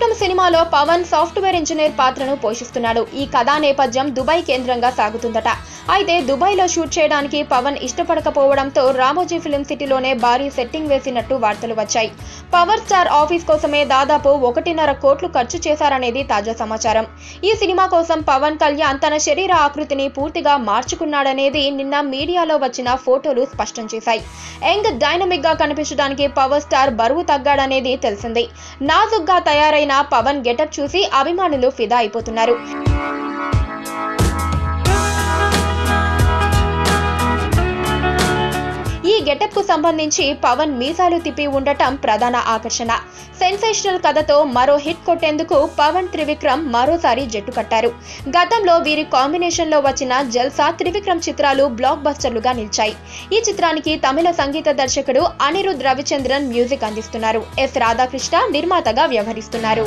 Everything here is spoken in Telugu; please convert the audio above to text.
సినిమాలో పవన్ సాఫ్ట్వేర్ ఇంజనీర్ పాత్రను పోషిస్తున్నాడు. ఈ కథా నేపథ్యం దుబాయ్ కేంద్రంగా సాగుతుందట. అయితే దుబాయ్లో షూట్ చేయడానికి పవన్ ఇష్టపడకపోవడంతో రామోజీ ఫిలిం సిటీలోనే భారీ సెట్టింగ్ వేసినట్టు వార్తలు వచ్చాయి. పవర్ స్టార్ ఆఫీస్ కోసమే దాదాపు ఒకటిన్నర కోట్లు ఖర్చు చేశారనేది తాజా సమాచారం. ఈ సినిమా కోసం పవన్ కళ్యాణ్ తన శరీర ఆకృతిని పూర్తిగా మార్చుకున్నాడనేది నిన్న మీడియాలో వచ్చిన ఫోటోలు స్పష్టం చేశాయి. యంగ్ డైనమిక్గా కనిపించడానికి పవర్ స్టార్ బరువు తగ్గాడనేది తెలిసింది. నాజుగ్గా తయారైన పవన్ గెటప్ చూసి అభిమానులు ఫిదా అయిపోతున్నారు. గెటప్కు సంబంధించి పవన్ మీసాలు తిప్పి ఉండటం ప్రధాన ఆకర్షణ. సెన్సేషనల్ కథతో మరో హిట్ కొట్టేందుకు పవన్ త్రివిక్రమ్ మరోసారి జట్టు కట్టారు గతంలో వీరి కాంబినేషన్లో వచ్చిన జల్సా త్రివిక్రమ్ చిత్రాలు బ్లాక్ బస్టర్లుగా నిలిచాయి. ఈ చిత్రానికి తమిళ సంగీత దర్శకుడు అనిరుద్ రవిచంద్రన్ మ్యూజిక్ అందిస్తున్నారు. ఎస్ రాధాకృష్ణ నిర్మాతగా వ్యవహరిస్తున్నారు.